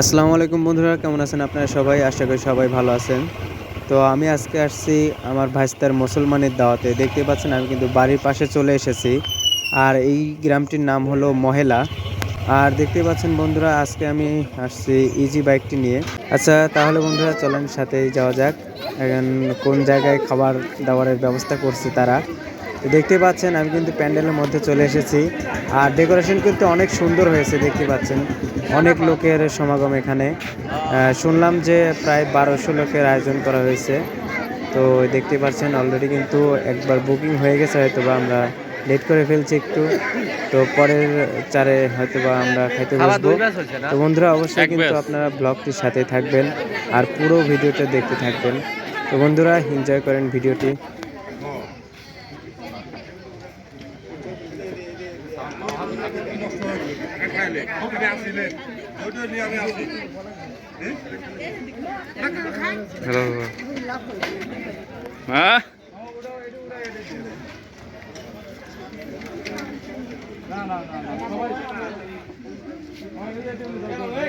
আসসালামু আলাইকুম বন্ধুরা, কেমন আছেন আপনারা সবাই? আশা করি সবাই ভালো আছেন। তো আমি আজকে আসছি আমার ভাইস্তার মুসলমানের দাওয়াতে। দেখতে পাচ্ছেন, আমি কিন্তু বাড়ির পাশে চলে এসেছি। আর এই গ্রামটির নাম হলো মহেলা। আর দেখতে পাচ্ছেন বন্ধুরা, আজকে আমি আসছি ইজি বাইকটি নিয়ে। আচ্ছা তাহলে বন্ধুরা চলেন, সাথেই যাওয়া যাক। এখন কোন জায়গায় খাবার দাবারের ব্যবস্থা করছে তারা। তো দেখতে পাচ্ছেন আমি কিন্তু প্যান্ডেলের মধ্যে চলে এসেছি। আর ডেকোরেশন কিন্তু অনেক সুন্দর হয়েছে দেখতে পাচ্ছেন। অনেক লোকের সমাগম এখানে। শুনলাম যে প্রায় বারোশো লোকের আয়োজন করা হয়েছে। তো দেখতে পাচ্ছেন অলরেডি কিন্তু একবার বুকিং হয়ে গেছে হয়তো বা আমরা লেট করে ফেলছি একটু। তো পরের চারে হয়তো বা আমরা খাইতে বসবো। তো বন্ধুরা অবশ্যই কিন্তু আপনারা ব্লগটির সাথে থাকবেন আর পুরো ভিডিওটা দেখতে থাকবেন। তো বন্ধুরা এনজয় করেন ভিডিওটি। হ্যাঁ না না না সবাই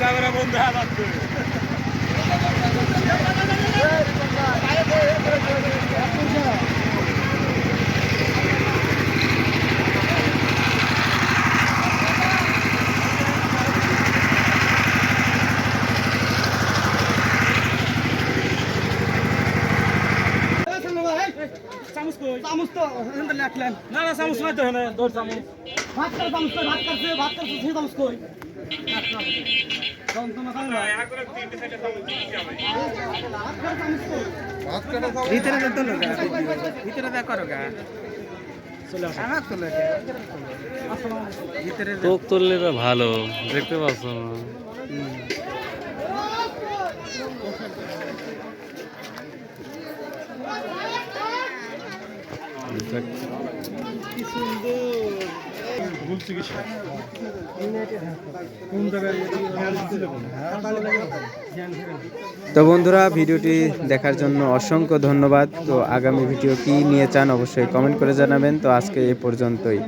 ক্যামেরা বন্ধ হয়ে যাচ্ছে। চামচ তো এখানটা লেখলেন। না না চামচ নাই তো হেনে দৌড় চামচ। ভাত কার চামচ ভাত কারছে ভাত কারছে সেই চামচ কই? ভিতরে লোক ভিতরে দেখা করো গা তোক তুললে তো ভালো দেখতে পাচ্ছ না। তো বন্ধুরা, ভিডিওটি দেখার জন্য অসংখ্য ধন্যবাদ। তো আগামী ভিডিও কি নিয়ে চান অবশ্যই কমেন্ট করে জানাবেন। তো আজকে এ পর্যন্তই।